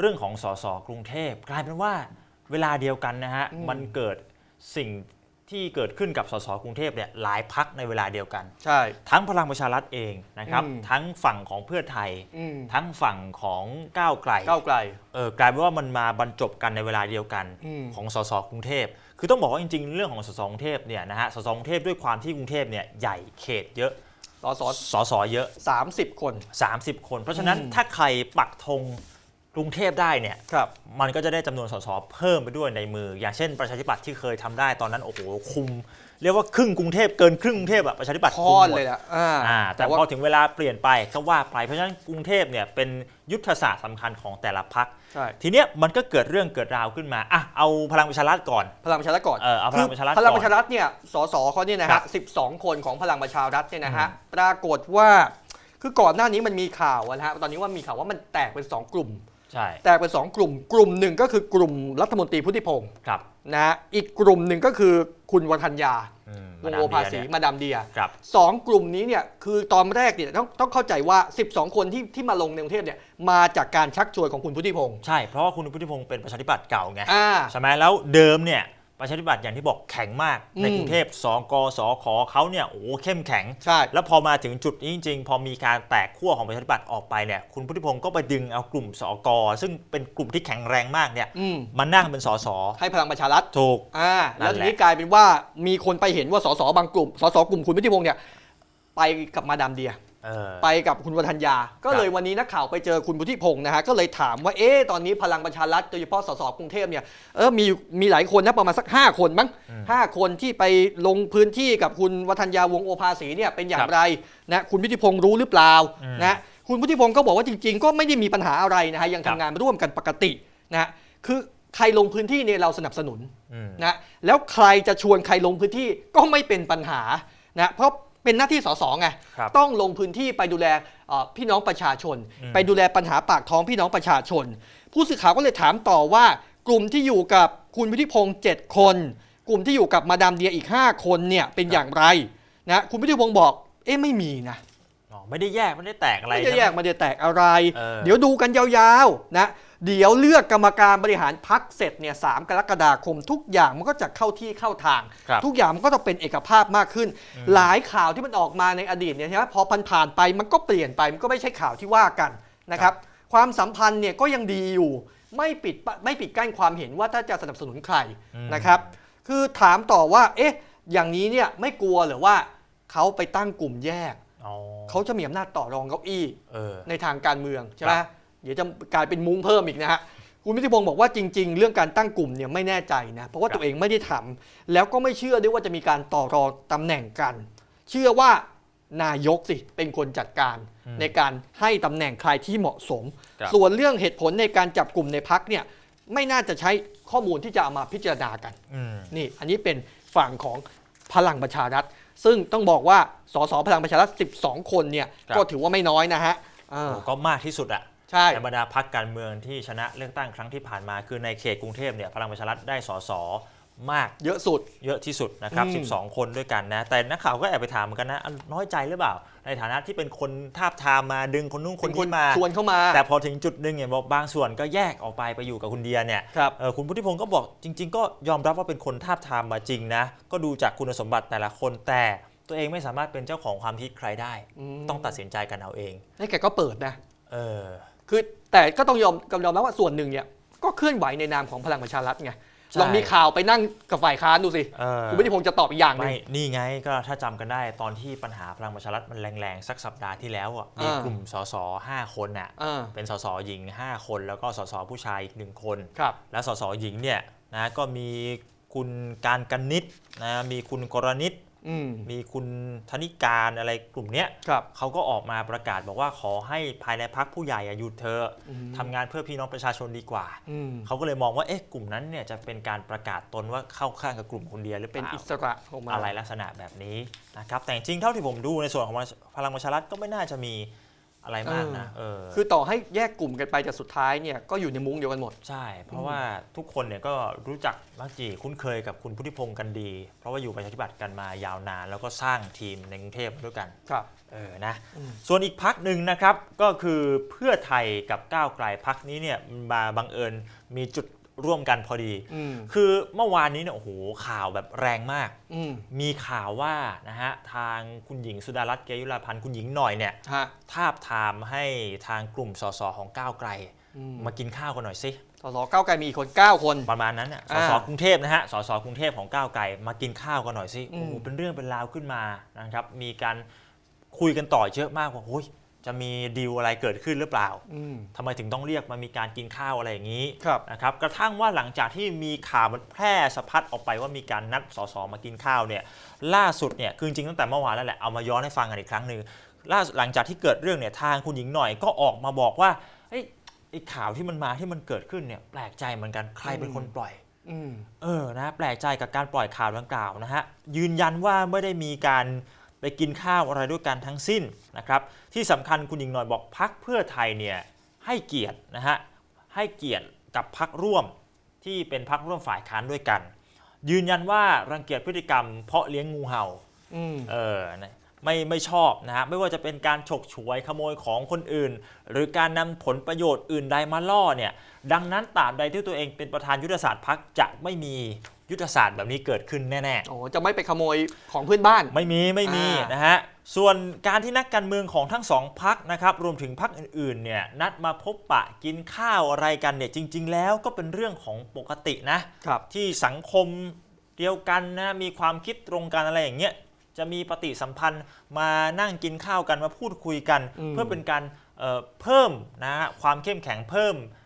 เรื่องของสสกรุงเทพ กลายเป็นว่าเวลาเดียวกันนะฮะอืมมันเกิดสิ่งที่เกิดขึ้นกับสสกรุงเทพเนี่ยหลายพักในเวลาเดียวกัน ใช่ ทั้งพลังประชารัฐเองนะครับ อืม ทั้งฝั่งของเพื่อไทย อืมทั้งฝั่งของก้าวไกลก้าวไกล เออกลายเป็นว่ามันมาบรรจบกันในเวลาเดียวกันอืม ของสสกรุงเทพ คือต้องบอกว่าจริงๆ เรื่องของสสกรุงเทพเนี่ยนะฮะสสกรุงเทพด้วยความที่กรุงเทพเนี่ยใหญ่เขตเยอะสสสสเยอะสามสิบคน 30 คน เพราะฉะนั้นอืมถ้าใครปักธง กรุงเทพได้เนี่ยครับ มันก็จะได้จำนวนสสเพิ่มไปด้วยในมือ อย่างเช่นประชาธิปัตย์ที่เคยทำได้ตอนนั้นโอ้โหคุม เรียกว่าครึ่งกรุงเทพเกินครึ่งกรุงเทพอะประชาธิปัตย์พคุมอนหมด เลยนะอ่าอ่าแต่ว่าพอถึงเวลาเปลี่ยนไปก็ว่าไปเพราะฉะนั้นกรุงเทพเนี่ยเป็นยุทธศาสตร์สำคัญของแต่ละพัก ใช่ทีเนี้ยมันก็เกิดเรื่องเกิดราวขึ้นมาอะเอาพลังประชารัฐก่อน พลังประชารัฐก่อนเออเอาพลังประชารัฐพลังก่อนประชารัฐเนี่ยสสเขาเนี่ยนะครัฮะบสิบสองคนของพลังประชารัฐเนี่ยนะฮะอืมปรากฏว่าคือก่อนหน้านี้มันมีข่าวอะนะฮะตอนนี้ว่ามีข่าวว่ามันแตกเป็นสองกลุ่ม ใช่แตกเป็นสองกลุ่ม กลุ่มหนึ่งก็คือกลุ่มรัฐมนตรีพุทธิพงศ์ครับ นะฮะอีกกลุ่มหนึ่งก็คือคุณวัฒนยาอืมวงโอภาสีเนี่ยมาดามเดียครับ สองกลุ่มนี้เนี่ยคือตอนแรกเนี่ยต้องต้องเข้าใจว่า 12 คนที่ที่มาลงในกรุงเทพเนี่ยมาจากการชักชวนของคุณพุทธิพงศ์ใช่ เพราะว่าคุณพุทธิพงศ์เป็นประชาธิปัตย์เก่าไง อ่า ใช่ไหมแล้วเดิมเนี่ย ประชาธิปัตย์อย่างที่บอกแข็งมาก ในอืมกรุงเทพสกสขเขาเนี่ยโอ้โหเข้มแข็ง ใช่ แล้วพอมาถึงจุดนี้จริง ๆ พอมีการแตกขั้วของประชาธิปัตย์ออกไปเนี่ยคุณพุทธิพงศ์ก็ไปดึงเอากลุ่มสกซึ่งเป็นกลุ่มที่แข็งแรงมากเนี่ยอืมมานั่งเป็นสสให้พลังประชารัฐถูก อ่านั่แล้วนทีแหละ นี้กลายเป็นว่ามีคนไปเห็นว่าสสบางกลุ่มสสกลุ่มคุณพุทธิพงศ์เนี่ยไปกับมาดามเดียเออ ไปกับคุณวัฒนยา ก็เลยวันนี้นักข่าวไปเจอคุณพุทธิพงศ์นะฮะ ก็เลยถามว่า เอ๊ะ ตอนนี้พลังประชารัฐโดยเฉพาะสสกรุงเทพเนี่ย เออ มี มีหลายคนนะ ประมาณสัก 5 คนมั้งอืมห้าคนที่ไปลงพื้นที่กับคุณวัฒนยาวงศ์โอภาสีเนี่ย เป็นอย่าครังบไรนะ คุณพุทธิพงศ์รู้หรือเปล่าอืมนะ คุณพุทธิพงศ์ก็บอกว่าจริง ๆ ก็ไม่ได้มีปัญหาอะไรนะฮะ ยังครัทำบงานร่วมกันปกตินะ คือใครลงพื้นที่เนี่ยเราสนับสนุนอืมนะ แล้วใครจะชวนใครลงพื้นที่ก็ไม่เป็นปัญหานะ เพราะ เป็นหน้าที่สสไงครับต้องลงพื้นที่ไปดูแลเอ่อพี่น้องประชาชน อืม ไปดูแลปัญหาปากท้องพี่น้องประชาชน ผู้สื่อข่าวก็เลยถามต่อว่า กลุ่มที่อยู่กับคุณวิทิพงศ์7คน กลุ่มที่อยู่กับมาดามเดียอีก 5 คนเนี่ยเป็นอย่างไรนะคุณวิทิพงศ์บอกเอ๊ะไม่มีนะ อ๋อไม่ได้แยกไม่ได้แตกอะไรไม่ได้ใช่ไหมแยกมาเดียแตกอะไรเออเดี๋ยวดูกันยาวๆนะเดี๋ยวเลือกกรรมการบริหารพักเสร็จเนี่ยสามกรกฎาคมทุกอย่างมันก็จะเข้าที่เข้าทางครับทุกอย่างมันก็จะเป็นเอกภาพมากขึ้นอืมหลายข่าวที่มันออกมาในอดีตเนี่ยใช่ไหมพอผ่านผ่านๆไปมันก็เปลี่ยนไปมันก็ไม่ใช่ข่าวที่ว่ากันนะครับ ความสัมพันธ์เนี่ยก็ยังดีอยู่ ไม่ปิดปะไม่ปิดกั้นความเห็นว่าถ้าจะสนับสนุนใครอืมนะครับ คือถามต่อว่า เอ๊ะ อย่างนี้เนี่ยไม่กลัวหรือว่าเขาไปตั้งกลุ่มแยกอ๋อ เขาจะมีอำนาจต่อรองเก้าอี้เออในทางการเมืองใช่ไหมครับเดี๋ยวจะกลายเป็นมุ้งเพิ่มอีกนะฮะคุณวิทิพงศ์บอกว่าจริง ๆ เรื่องการตั้งกลุ่มเนี่ยไม่แน่ใจนะเพราะว่าตัวเองไม่ได้ทำแล้วก็ไม่เชื่อด้วยว่าจะมีการต่อรองตำแหน่งกัน เชื่อว่านายกสิเป็นคนจัดการอืมในการให้ตำแหน่งใครที่เหมาะสมครับส่วนเรื่องเหตุผลในการจับกลุ่มในพักเนี่ยไม่น่าจะใช้ข้อมูลที่จะเอามาพิจารณากันอืมนี่อันนี้เป็นฝั่งของพลังประชารัฐ ซึ่งต้องบอกว่าสสพลังประชารัฐ 12 คนเนี่ยครับ ก็ถือว่าไม่น้อยนะฮะอ่าโอ้ก็มากที่สุดอะใช่ ในบรรดาพักการเมืองที่ชนะเลือกตั้งครั้งที่ผ่านมา คือในเขตกรุงเทพเนี่ยพลังประชารัฐได้สส มากเยอะสุด เยอะที่สุดนะครับ อืม 12 คนด้วยกันนะ แต่นักข่าวก็แอบไปถามเหมือนกันนะอะน้อยใจหรือเปล่า ในฐานะที่เป็นคนทาบทามมาดึงคนนู้นคนเป็นนี้มา ชวนเข้ามา แต่พอถึงจุดหนึ่งเนี่ยบอกบางส่วนก็แยกออกไปไปอยู่กับคุณเดียเนี่ยครับ เอ่อคุณพุทธิพงศ์ก็บอกจริง ๆ ก็ยอมรับว่าเป็นคนทาบทามมาจริงนะ ก็ดูจากคุณสมบัติแต่ละคนแต่ตัวเองไม่สามารถเป็นเจ้าของความคิดใครได้มต้องตัดสินใจกันเอาเองนี่แกก็เปิดนะ เออ คือแต่ก็ต้องยอมยอมรับว่าส่วนหนึ่งเนี่ยก็เคลื่อนไหวในนามของพลังประชารัฐไง ใช่ ลองมีข่าวไปนั่งกับฝ่ายค้านดูสิเออคุณวิทิพงศ์จะตอบอีกอย่างหนึไม่ง นี่ไงก็ถ้าจำกันได้ตอนที่ปัญหาพลังประชารัฐมันแรงๆ สักสัปดาห์ที่แล้วอะมีอ่ากลุ่มสสห้าคนน่ะอ่าเป็นสสหญิง 5 คนแล้วก็สสผู้ชายอีกหนึ่งคน ครับ แล้วสสหญิงเนี่ยนะก็มีคุณการกันนิดนะมีคุณกรณิตอื มมีคุณธนิการอะไรกลุ่มเนี้ยครับเขาก็ออกมาประกาศบอกว่าขอให้ภายในพักผู้ใหญ่อะหยุดเธอะอืมทำงานเพื่อพี่น้องประชาชนดีกว่าอืมเขาก็เลยมองว่าเอ๊ะกลุ่มนั้นเนี่ยจะเป็นการประกาศตนว่าเข้าข้างกับกลุ่มคนเดียวหรือเปเป็นล่าอิสระออกมาอะไรลักษณะแบบนี้นะครับแต่จริงๆเท่าที่ผมดูในส่วนของพลังประชารัฐก็ไม่น่าจะมี อะไรมากนะเออคือต่อให้แยกกลุ่มกันไปแต่สุดท้ายเนี่ยก็อยู่ในมุ้งเดียวกันหมด ใช่ เพราะว่าทุกคนเนี่ยก็รู้จักมักจีคุ้นเคยกับคุณพุทธิพงศ์กันดี เพราะว่าอยู่ประชาธิปัตย์กันมายาวนาน แล้วก็สร้างทีมในกรุงเทพมาด้วยกันครับเออนะอืมส่วนอีกพักหนึ่งนะครับก็คือเพื่อไทยกับก้าวไกลพักนี้เนี่ยมาบังเอิญมีจุด ร่วมกันพอดี อืมคือเมื่อวานนี้เนี่ยโอ้โหข่าวแบบแรงมาก อืมมีข่าวว่านะฮะทางคุณหญิงสุดารัตน์เกยุราพันธ์คุณหญิงหน่อยเนี่ยฮะทาบทามให้ทางกลุ่มสสของก้าวไกล อืมมากินข้าวกันหน่อยสิสสก้าวไกลมีอีกคน9คน ประมาณนั้นน่ะสอ่าสกรุงเทพนะฮะสสกรุงเทพของก้าวไกลมากินข้าวกันหน่อยสิอืม โอ้โหเป็นเรื่องเป็นราวขึ้นมานะครับมีการคุยกันต่อเยอะมากว่าโอ้ย จะมีดีลอะไรเกิดขึ้นหรือเปล่าอืมทำไมถึงต้องเรียกมามีการกินข้าวอะไรอย่างนี้ครับนะครับกระทั่งว่าหลังจากที่มีข่าวมันแพร่สะพัดออกไปว่ามีการนัดสสมากินข้าวเนี่ยล่าสุดเนี่ยคือจริงๆตั้งแต่เมื่อวานแล้วแหละเอามาย้อนให้ฟังกันอีกครั้งหนึ่งล่าสุดหลังจากที่เกิดเรื่องเนี่ยทางคุณหญิงหน่อยก็ออกมาบอกว่าเฮ้ยไอ้ข่าวที่มันมาที่มันเกิดขึ้นเนี่ยแปลกใจเหมือนกันใครเป็นคนปล่อยอืมเออนะแปลกใจกับการปล่อยข่าวดังกล่าวนะฮะยืนยันว่าไม่ได้มีการ ไปกินข้าวอะไรด้วยกันทั้งสิ้นนะครับที่สำคัญคุณหญิงหน่อยบอกพักเพื่อไทยเนี่ยให้เกียรตินะฮะให้เกียรติกับพักร่วมที่เป็นพักร่วมฝ่ายค้านด้วยกัน ยืนยันว่ารังเกียจพฤติกรรม เพาะเลี้ยงงูเห่าอืมเออนะไม่ไม่ชอบนะฮะไม่ว่าจะเป็นการฉกฉวยขโมยของคนอื่น หรือการนำผลประโยชน์อื่นใดมาล่อเนี่ยดังนั้นตราบใดที่ตัวเองเป็นประธานยุทธศาสตร์พักจะไม่มี ยุทธศาสตร์แบบนี้เกิดขึ้นแน่โอ้จะไม่ไปขโมยของเพื่อนบ้านๆไม่มีไม่มีอ่าน นะฮะ ส่วนการที่นักการเมืองของทั้งสองพักนะครับรวมถึงพักอื่นๆเนี่ยนัดมาพบปะกินข้าวอะไรกันเนี่ยจริง ๆ แล้วก็เป็นเรื่องของปกตินะ ครับ ที่สังคมเดียวกันนะมีความคิดตรงกันอะไรอย่างเงี้ยจะมีปฏิสัมพันธ์มานั่งกินข้าวกันมาพูดคุยกัน อืม เพื่อเป็นการเอ่อเพิ่มนะฮะความเข้มแข็งเพิ่มเอ่อ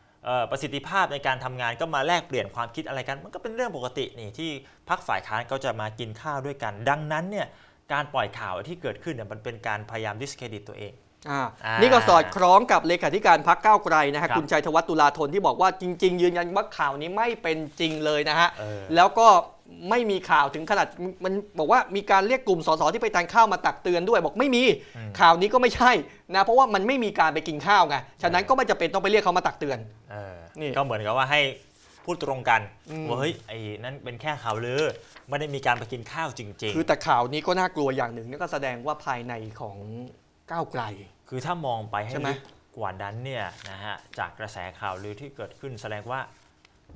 ประสิทธิภาพในการทำงานก็มาแลกเปลี่ยนความคิดอะไรกัน มันก็เป็นเรื่องปกตินี่ที่พักฝ่ายค้านก็จะมากินข้าวด้วยกัน ดังนั้นเนี่ยการปล่อยข่าวที่เกิดขึ้นเนี่ยมันเป็นการพยายามดิสเครดิตตัวเองอ่าอ่านี่นี่ก็สอดคล้องกับเลขาธิการพักก้าวไกลนะครัฮะบคุณชัยธวัฒน์ตุลาธนที่บอกว่าจริง ๆ ยืนยันว่าข่าวนี้ไม่เป็นจริงเลยนะฮะเออแล้วก็ ไม่มีข่าวถึงขนาดมันบอกว่ามีการเรียกกลุ่มสสที่ไปทานข้าวมาตักเตือนด้วย บอกไม่มีอืมข่าวนี้ก็ไม่ใช่นะเพราะว่ามันไม่มีการไปกินข้าวไงฉะนั้นก็ไม่จะเป็นต้องไปเรียกเขามาตักเตือนเออนี่ก็เหมือนกับว่าให้พูดตรงกันอืมว่าเฮ้ยไอ้นั่นเป็นแค่ข่าวลือไม่ได้มีการไปกินข้าวจริง ๆ คือแต่ข่าวนี้ก็น่ากลัวอย่างหนึ่งนี่ก็แสดงว่าภายในของก้าวไกล คือถ้ามองไปให้ใช่ไหมลึกกว่านั้นเนี่ยนะฮะจากกระแสข่าวลือที่เกิดขึ้นแสดงว่า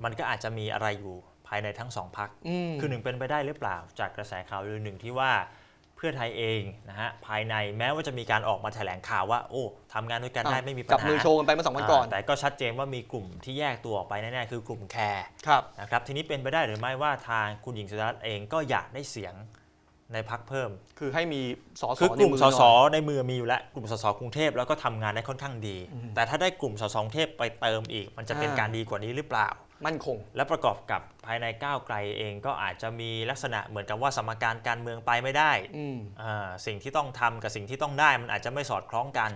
มันก็อาจจะมีอะไรอยู่ ภายในทั้งสองพักอืมคือหนึ่งเป็นไปได้หรือเปล่า จากกระแสข่าวลือหนึ่งที่ว่าเพื่อไทยเองนะฮะภายในแม้ว่าจะมีการออกมาแถลงข่าวว่า โอ้ทำงานด้วยกันได้ไม่มีปัญจับหามือโชว์กันไปเมื่อสองวันก่อนาแต่ก็ชัดเจนว่ามีกลุ่มที่แยกตัวออกไปแน่ๆคือกลุ่มแคร์ครับนะครับทีนี้เป็นไปได้หรือไม่ว่าทางคุณหญิงสุดารัตน์เองก็อยากได้เสียงในพักเพิ่ม คือให้มีสสคือกในลุ่มมือสหสน่อยในมือมีอยู่แล้วกลุ่มสสกรุงเทพแล้วก็ทำงานได้ค่อนข้างดีอืมแต่ถ้าได้กลุ่มสสกรุงเทพไปเติมอีก มันจะเป็นอ่าการดีกว่านี้หรือเปล่า มั่นคง และประกอบกับภายในก้าวไกลเองก็อาจจะมีลักษณะเหมือนกับว่าสมการการเมืองไปไม่ได้อืม อ่าสิ่งที่ต้องทำกับสิ่งที่ต้องได้มันอาจจะไม่สอดคล้องกัน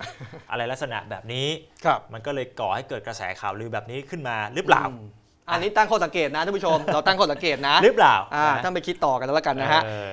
อะไรลักษณะแบบนี้ ครับมันก็เลยก่อให้เกิดกระแสข่าวลือแบบนี้ขึ้นมาหรือเปล่า อืมอันนี้ตั้งข้อสังเกตนะท่านผู้ชม เราตั้งข้อสังเกตนะหรือเปล่าอ่านะท่านไปคิดต่อกันแล้วกันนะฮะ เออ